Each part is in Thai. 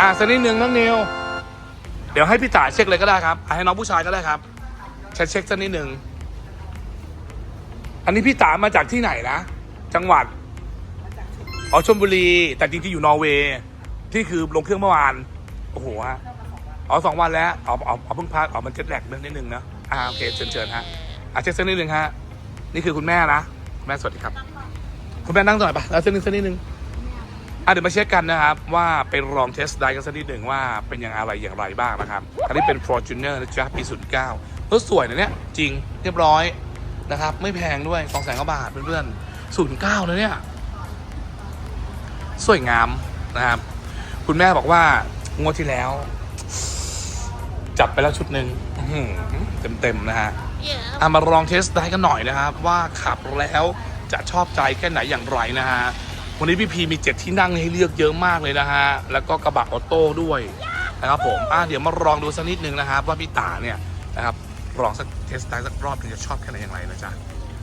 อะสักนิดนึงน้องนิวเดี๋ยวให้พี่จ๋าเช็คเลยก็ได้ครับอะให้น้องผู้ชายก็ได้ครับเช็คเช็คสักนิดนึงอันนี้พี่จ๋ามาจากที่ไหนนะ จังหวัดอ๋อชลบุรี แต่จริงๆอยู่นอร์เวย์ที่คือลงเครื่องเมื่อวานโอ้โหฮะอ๋อสองวันแล้วอ๋ออ๋ออ๋อเพิ่งพักอ๋อมันเจ็ดแลกเรื่องนิดนึงนะอ่าโอเคเชิญเชิญฮะอะเช็คสักนิดนึงฮะนี่คือคุณแม่นะแม่สวัสดีครับ คุณแม่นั่งหน่อยปะแล้วสักนิดสักนิดนึง อะเดี๋ยวมาเช็คกันนะครับ ว่าไปลองเทสได้กันสักนิดหนึ่งว่าเป็นอย่างอะไรอย่างไรบ้างนะครับ อันนี้เป็น Fortuner นะจ๊ะปี 09รถสวยนะเนี่ยจริงเรียบร้อยนะครับ ไม่แพงด้วย2 0 0 0 0กว่าบาทเพื่อนๆ09นะเนี่ย สวยงามนะครับ คุณแม่บอกว่างวดที่แล้ว จับไปแล้วชุดหนึ่งเต็มๆนะฮะเอามาลองเทสได้กันหน่อยนะครับ ว่าขับแล้วจะชอบใจแค่ไหนอย่างไรนะฮะ วันนี้พี่พีมีเจ็ดที่นั่งให้เลือกเยอะมากเลยนะฮะ แล้วก็กระบะออโต้ด้วยนะครับผมอะเดี๋ยวมาลองดูสักนิดนึงนะครับ ว่าพี่ตาเนี่ยนะครับลองสักเทสต์ได้สักรอบถึงจะชอบแค่ไหนอย่างไรนะจ๊ะ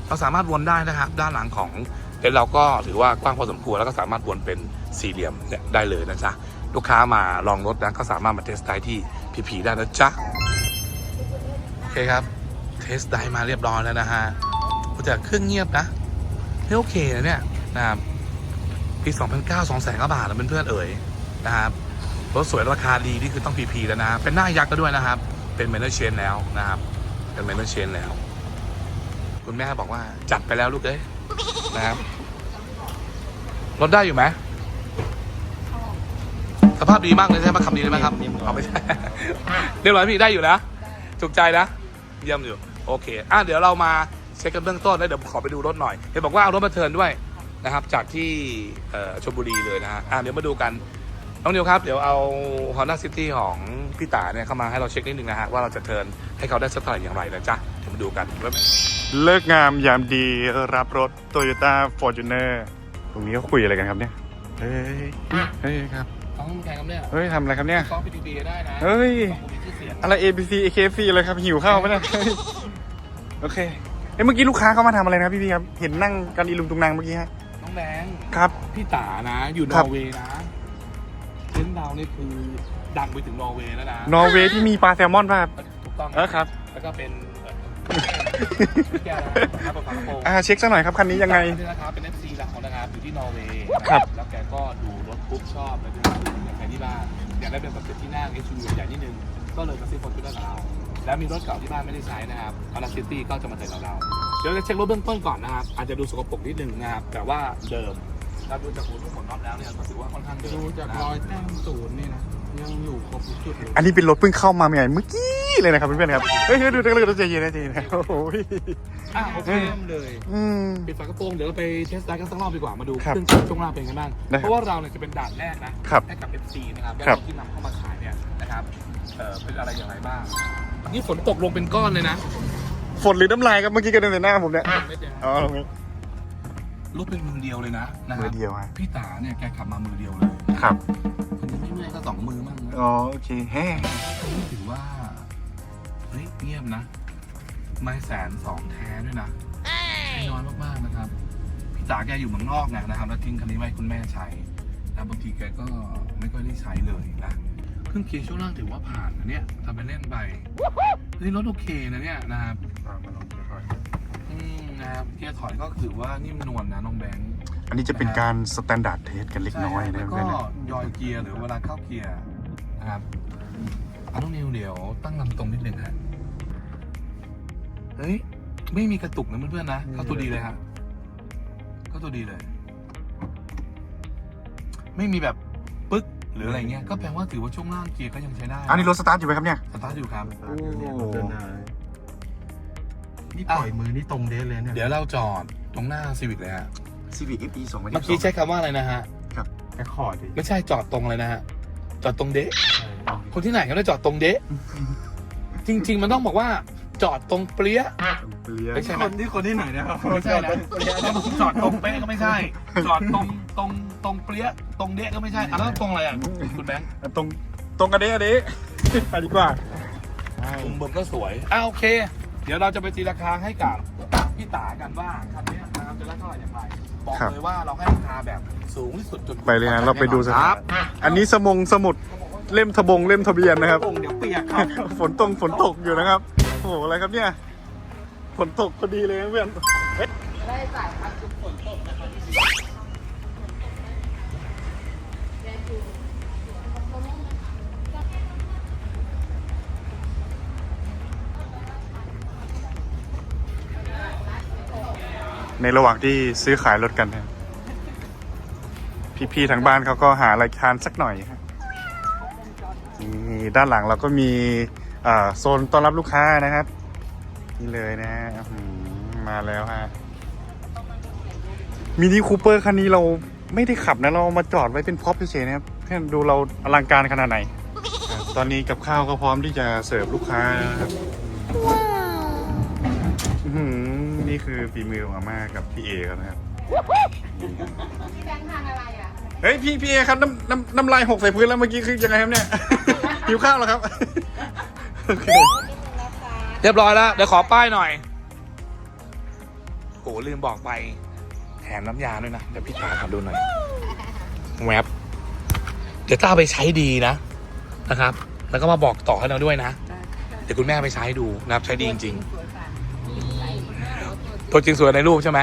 เราสามารถวนได้นะครับ ด้านหลังของเต็นท์เราก็ถือว่ากว้างพอสมควรแล้วก็สามารถวนเป็นสี่เหลี่ยมเนี่ยได้เลยนะจ๊ะลูกค้ามาลองรถนะก็สามารถมาเทสต์ได้ที่พีพีได้นะจ๊ะโอเคครับเทสต์ได้มาเรียบร้อยแล้วนะฮะแต่เครื่องเงียบนะไม่โอเคนะเนี่ยนะครับ ปี 2009 2แสนกว่าบาทแล้วเพื่อนๆเอ๋ยนะครับรถสวยราคาดีนี่คือต้องพีพีแล้วนะ เป็นหน้ายักษ์ก็ด้วยนะครับ เป็นเมนเทอร์เชนแล้วนะครับ เป็นเมนเทอร์เชนแล้ว คุณแม่บอกว่าจัดไปแล้วลูกเอ้ยนะครับรถได้อยู่ไหมสภาพดีมากเลยใช่ไหมขับดีเลยไหมครับเอาไม่ใช่เรียบร้อยพี่ได้อยู่นะถูกใจนะ เยี่ยมอยู่ โอเค อะเดี๋ยวเรามาเช็คกันเบื้องต้นแล้วเดี๋ยวขอไปดูรถหน่อยเห็นบอกว่าเอารถมาเทินด้วย นะครับ จากที่เอ่อชลบุรีเลยนะฮะอะเดี๋ยวมาดูกัน น้องนิวครับ เดี๋ยวเอา Honda City ของพี่ตาเนี่ยเข้ามาให้เราเช็คนิดนึงนะฮะ ว่าเราจะเทิร์นให้เขาได้สักเท่าไหร่อย่างไรนะจ๊ะ เดี๋ยวมาดูกันว่าเลิกงามยามดีรับรถ Toyota Fortuner ตรงนี้เขาคุยอะไรกันครับเนี่ย เฮ้ย เฮ้ยครับต้องแข่งกันเนี่ย เฮ้ยทำอะไรครับเนี่ยฟ้องพีดีได้นะ เฮ้ยต้องมีชื่อเสียงอะไร ABC AKFC อะไรครับหิวข้าวไหมเนี่ยเฮ้ยโอเคเอ้ยเมื่อกี้ลูกค้าเขามาทำอะไรนะพี่พี่ครับ เห็นนั่งกันอีลุงตุงนางเมื่อกี้ฮะน้อง แบงค์ครับ พี่ตานะ อยู่นครัอบ ร์เวย์นะเทนดาวนี่คือดังไปถึงนอร์เวย์แล้วนะนอร์เวย์ที่มีปลาแซลมอนป่ะครับถูกต้องเออครับ แล้วก็เป็นเอ่อแก้วนะครับประพันธ์โปงอ่าเช็คสักหน่อยครับคันนี้ยังไงนี่นะครับเป็น FC หลักของนะครับอยู่ที่นอร์เวย์ครับ แล้วแกก็ดูรถปุ๊บชอบแล้วก็อยากใช้ที่บ้านอยากได้เป็นแบบเจ็ดที่นั่ง SUV ใหญ่นิดนึงก็เลยมาซื้อฟอร์จูเนอร์เรา แล้วมีรถเก่าที่บ้านไม่ได้ใช้นะครับอ n าซิตี้ก็จะมาเติมเราเดี๋ยวจะเช็ครถเบื้องต้นก่อนนะครับ อาจจะดูสกปรกนิดนึงนะครับ แต่ว่าเดิมถ้าดูจากหูทุกคนรอบแล้วเนี่ยก็ถือว่าค่อนข้างเดิมดูจากรอยแต้มศูนย์นี่นะยังอยู่ครบทุกจุดเลยอันนี้เป็นรถเพิ่งเข้ามาใหม่เมื่อกี้เลยนะครับเพื่อนๆครับ เฮ้ยเฮ้ยดูดูดูใจเย็นนะใจเย็นนะโอ้โหอะโอเคเริ่มเลยอืมปิดฝากระโปรงเดี๋ยวเราไปเทสได้กันสักรอบดีกว่ามาดูครับเครื่องช่วงล่างเป็นไงบ้างได้ครับเพราะว่าเราเนี่ยจะเป็นด่านแรกนะครับให้กับ FC นะครับว่าครับที่นำเข้ามาขายเนี่ยนะครับเอ่อเป็นอะไรอย่างไรบ้าง นี่ฝนตกลงเป็นก้อนเลยนะฝนหรือน้ำลายครับเมื่อกี้กระเด็นใส่หน้าผมเนี่ยไม่เดียวอ๋อตรงนี้รถเป็นมือเดียวเลยนะนะคมืรัอบเดียวฮะพี่ตาเนี่ยแกขับมามือเดียวเลยครับคนนี้ไม่เมื่อยก็สองมือมั่งนะอ๋อโอเคแฮ่นี่ถือว่าเฮ้ยเงียบนะ ไม่แสนสองแท้ด้วยนะไม่น้อยมากๆนะครับ พี่ตาแกอยู่เมืองนอกไงนะครับแล้วทิ้งคันนี้ไว้ให้คุณแม่ใช้แล้วบางทีแกก็ไม่ค่อยได้ใช้เลยนะเค รื่องเกียร์ช่วงล่างถือว่าผ่านนะเนี่ยทำไปเล่นไปนี่รถโอเคนะเนี่ยนะครับมาลองค่อยอืมนะครับเกียร์ถอยก็ถือว่านิ่มนวลนะน้องแบงค์ๆอันนี้จะเป็นการสแตนดาร์ดเทสกันเล็กน้อยนะแล้วเพื่ก็อนๆนะยอยเกียร์หรือเวลาเข้าเกียร์นะครับเอาน้องนิวเดี๋ยวตั้งลำตรงนิดนึงฮะเฮ้ยไม่มีกระตุกนะเพื่อนๆนะเข้าตัวดีเลยฮะเข้าตัวดีเลย ไม่มีแบบปึ๊ก หรืออะไรเงี้ยก็แปลว่าถือว่าช่วงล่างเกียร์ก็ยังใช้ได้อันนี้รถสตาร์ทอยู่ไหมครับเนี่ย สตาร์ทอยู่ครับ โอ้โห นี่ปล่อยมือนี่ตรงเดสเลยเนี่ย เดี๋ยวเราจอดตรงหน้าซีวิกเลยฮะ Civic FE 2 0เมื่อกี้ใช้คำว่าอะไรนะฮะ แอคคอร์ดดิไม่ใช่จอดตรงเลยนะฮะ จอดตรงเดะคนที่ไหนก็ได้จอดตรงเดะจริง ๆ มันต้องบอกว่าจอดตรงเปรี้ยไม่ใช่ไหม คนที่คนที่ไหนนะครับ ไม่ใช่นะจอดตรงเป๊ะก็ไม่ใช่ จอดตรง ตรงตรงเปรี้ยตรงเดะก็ไม่ใช่อะแล้วตรงอะไรอะคุณแบงค์ตรงตรงกันเด้อันนี้ ไปดีกว่ามุมบนก็สวยอะโอเค เดี๋ยวเราจะไปตีราคาให้กับพี่ตากันว่าคันนี้นะครับจะได้เท่าไหร่อย่างไรบอกครับเลยว่าเราให้ราคาแบบสูงที่สุดจนไปเลยนะเราไปดูสถานอันนี้สมงสมุดเขาบอกว่าเล่มทะบงเล่มทะเบียนนะครับโป่งเดี๋ยวเปียกครับฝนตรงฝนตกอยู่นะครับโอ้โหอะไรครับเนี่ยฝนตกพอดีเลยนะเพื่อน ในระหว่างที่ซื้อขายรถกันนะครับพี่ๆทางบ้านเขาก็หารายทานสักหน่อยนี่ด้านหลังเราก็มีโซนต้อนรับลูกค้านะครับ นี่เลยนะฮะมาแล้วฮะมินิคูเปอร์คันนี้เราไม่ได้ขับนะเรามาจอดไว้เป็นพ็อปเฉยๆนะครับเพื่อนดูเราอลังการขนาดไหน ตอนนี้กับข้าวก็พร้อมที่จะเสิร์ฟลูกค้านะครับ นี่คือฝีมือของอาม่ากับพี่เอครับนะครับ พี่แบงค์ทานอะไรอะเฮ้ยพี่พี่เอครับน้ำน้ำน้ำลายหกใส่พื้นแล้วเมื่อกี้คือยังไงครับเนี่ย หิวข้าวแล้วครับโอเคเรียบร้อยแล้วเดี๋ยวขอป้ายหน่อยโหลืมบอกไป แถมน้ำยาด้วยนะ เดี๋ยวพี่ตาขอดูหน่อยแวบเดี๋ยวต้าเอาไปใช้ดีนะนะครับ แล้วก็มาบอกต่อให้เราด้วยนะ เดี๋ยวคุณแม่ไปใช้ดูนะครับใช้ดีจริง ๆ ตัวจริงสวยในรูปใช่ไหม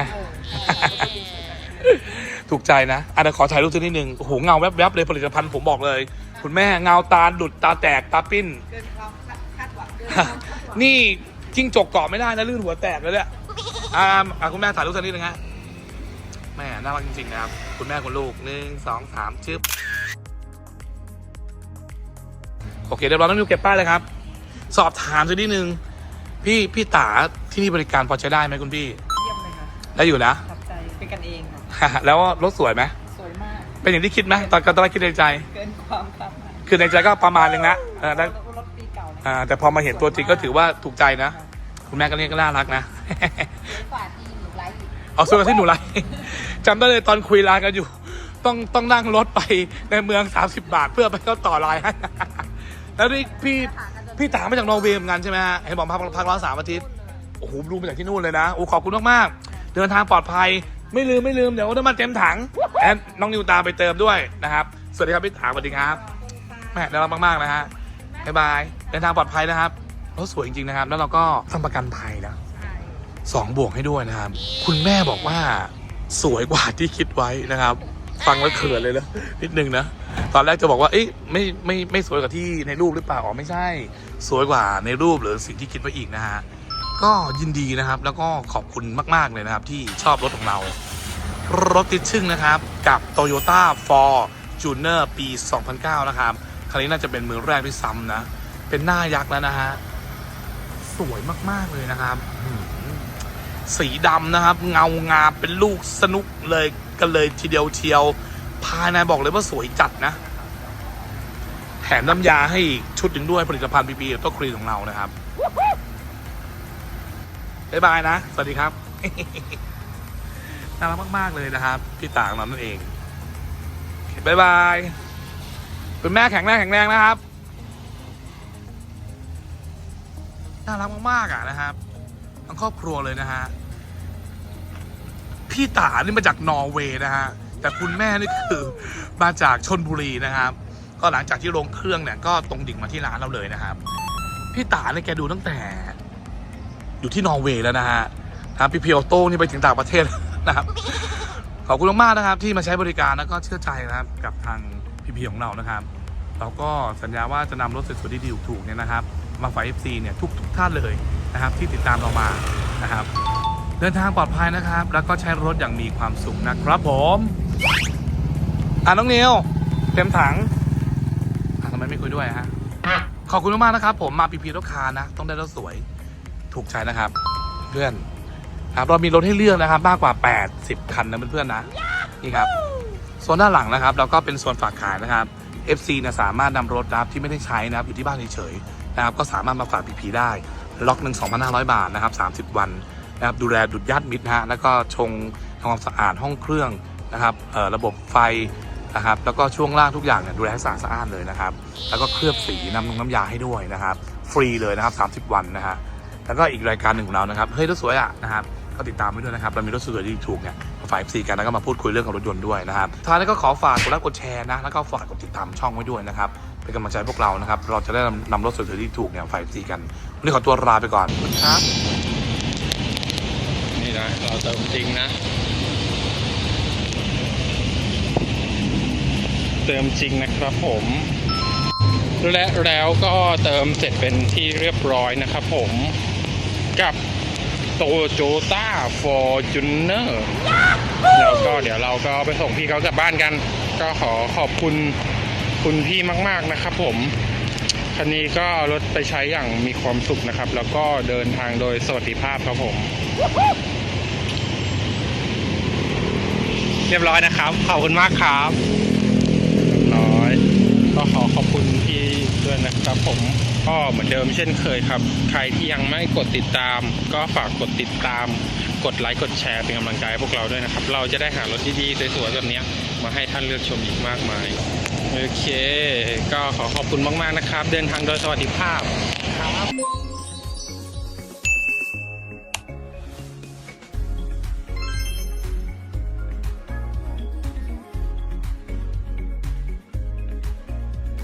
ถูกใจนะอะเดี๋ยวขอถ่ายรูปสักนิดนึงโอ้โหเงาแวบๆเลยผลิตภัณฑ์ผมบอกเลย คุณแม่เงาตาหลุดตาแตกตาปิ้น เกินความคาดหวังเกินนี่จิ้งจกเกาะไม่ได้นะลื่นหัวแตกเลยเนี่ยอ่าอะคุณแม่ถ่ายรูปสักนิดนึงฮะแม่น่ารักจริงๆนะครับ คุณแม่คุณลูกหนึ่งสองสามชึบโอเคเดี๋ยวเราต้องดูเก็บป้ายเลยครับ สอบถามสักนิดนึงพี่พี่ตา ที่นี่บริการพอใช้ได้ไหมคุณพี่ เยี่ยมเลยค่ะได้อยู่นะขับใจเป็นกันเองค่ะ แล้วรถสวยไหมสวยมาก เป็นอย่างที่คิดไหมตอนตอนแรกคิดในใจ เกินความคาดหมายคือในใจก็ประมาณนึงนะเออแล้วรถปีเก่านะอ่าแต่พอมาเห็นตัวจริงก็ถือว่าถูกใจนะ คุณแม่ก็เรียกก็น่ารักนะกว่าที่หนูไลฟ์อีกเอาส่วนที่หนูไลฟ์ จำได้เลยตอนคุยไลน์กันอยู่ ต้องต้องนั่งรถไปในเมือง 30 บาทเพื่อไปเข้าต่อไลน์ให้ แล้วนี่พี่พี่ตามมาจากนอร์เวย์เหมือนกันใช่ไหมฮะเห็นบอกพักพักร้อนสามอาทิตย์ โอ้โหดูมาจากที่นู่นเลยนะโอ้ขอบคุณมากๆเดินทางปลอดภัย ไม่ลืมไม่ลืมเดี๋ยวน้ำมันเต็มถังแอนน้องนิวตามไปเติมด้วยนะครับสวัสดีครับพี่ถามสวัสดีครับแม่น่ารักมากๆนะฮะบ๊ายบายเดินทางปลอดภัยนะครับรถสวยจริงๆนะครับ แล้วเราก็ทำประกันภัยนะสองบวกให้ด้วยนะครับ คุณแม่บอกว่าสวยกว่าที่คิดไว้นะครับ ฟังแล้วเขินเลยนะนิดนึงนะ ตอนแรกจะบอกว่า เอ๊ะไม่ไม่ไม่สวยกว่าที่ในรูปหรือเปล่า อ๋อไม่ใช่ สวยกว่าในรูปหรือสิ่งที่คิดไว้อีกนะฮะ ก็ยินดีนะครับ แล้วก็ขอบคุณมาก ๆ เลยนะครับ ที่ชอบรถของเรา รถติดชึ่งนะครับ กับ Toyota For Junior ปี 2009 นะครับคันนี้น่าจะเป็นมือแรกที่ซ้ำนะ เป็นหน้ายักษ์แล้วนะฮะ สวยมาก ๆ เลยนะครับ สีดำนะครับ เงางาเป็นลูกสนุกเลยกันเลยทีเดียวเชียว ภายในบอกเลยว่าสวยจัดนะแถมน้ำยาให้อีกชุดหนึ่งด้วยผลิตภัณฑ์บีบีตัวครีนของเรานะครับ บ๊ายบายนะ สวัสดีครับ น่ารักมาก ๆ เลยนะครับ พี่ต่างเรานั่นเองบ๊ายบายคุณแม่แข็งแรงแข็งแรงนะครับ น่ารักมากๆอะนะครับ ทั้งครอบครัวเลยนะฮะ พี่ตานี่มาจากนอร์เวย์นะฮะ แต่คุณแม่นี่คือมาจากชนบุรีนะครับ ก็หลังจากที่ลงเครื่องเนี่ยก็ตรงดิ่งมาที่ร้านเราเลยนะครับ พี่ตาเนี่ยแกดูตั้งแต่ อยู่ที่นอร์เวย์แล้วนะฮะนะพี่เพียวโต้นี่ไปถึงต่างประเทศนะครับขอบคุณมากๆนะครับ ที่มาใช้บริการแล้วก็เชื่อใจนะครับกับทางพี่พีของเรานะครับ เราก็สัญญาว่าจะนำรถสวยๆดีๆถูกๆเนี่ยนะครับ มาฝ่าย FC เนี่ยทุกทุกท่านเลยนะครับ ที่ติดตามเรามานะครับ เดินทางปลอดภัยนะครับ แล้วก็ใช้รถอย่างมีความสุขนะครับผมอ่าน้องนิวเต็มถังอะทำไมไม่คุยด้วยฮะขอบคุณมากๆนะครับ ผมมาพีพีรถคานะ ต้องได้รถสวย ถูกใจนะครับ เพื่อนครับเรามีรถให้เลือกนะครับมากกว่า 80 คันนะเพื่อนๆนะนี่ครับโซนด้านหลังนะครับเราก็เป็นโซนฝากขายนะครับ FC นี่ยสามารถนำรถนะครับที่ไม่ได้ใช้นะครับอยู่ที่บ้านเฉยๆนะครับก็สามารถมาฝากพีพีได้ล็อกหนึ่ง2,500บาทนะครับ30 วันนะครับดูแลดุดญาติมิตรนะฮะแล้วก็ชงทำความสะอาดห้องเครื่องนะครับระบบไฟนะครับแล้วก็ช่วงล่างทุกอย่างเนี่ยดูแลให้สะอาดสะอ้านเลยนะครับ แล้วก็เคลือบสีน้ำนงน้ำยาให้ด้วยนะครับ ฟรีเลยนะครับ 30 วันนะฮะ แล้วก็อีกรายการหนึ่งของเรานะครับ เฮ้ยรถสวยอะนะครับก็ติดตามไปด้วยนะครับ เรามีรถสวยที่ถูกเนี่ยมาฝ่ายซีกันแล้วก็มาพูดคุยเรื่องของรถยนต์ด้วยนะครับท้ายนี้ก็ขอฝากกดไลค์กดแชร์นะ แล้วก็ฝากกดติดตามช่องไว้ด้วยนะครับ เป็นกำลังใจพวกเรานะครับ เราจะได้นำนำรถสวยที่ถูกเนี่ยฝ่ายซีกัน วันนี้ขอตัวลาไปก่อนครับ นี่นะเราเติมจริงนะ เติมจริงนะครับผม และแล้วก็เติมเสร็จเป็นที่เรียบร้อยนะครับผม โตโ o ต้าฟอร์จูเนอร์แล้วก็เดี๋ยวเราก็ไปส่งพี่เขากลับบ้านกัน ก็ขอขอบคุณคุณพี่มาก ๆนะครับผมคันนี้ก็เอารถไปใช้อย่างมีความสุขนะครับ แล้วก็เดินทางโดยสวัสดิภาพครับผม เรียบร้อยนะครับ ขอบคุณมากครับเรียบร้อย ก็ขอขอบคุณพี่ด้วยนะครับผม ก็เหมือนเดิมเช่นเคยครับ ใครที่ยังไม่กดติดตาม ก็ฝากกดติดตาม กดไลค์กดแชร์เป็นกำลังใจให้พวกเราด้วยนะครับ เราจะได้หารถดีๆสวยๆแบบนี้มาให้ท่านเลือกชมอีกมากมาย โอเค ก็ขอขอบคุณมากๆนะครับ เดินทางโดยสวัสดิภาพครับ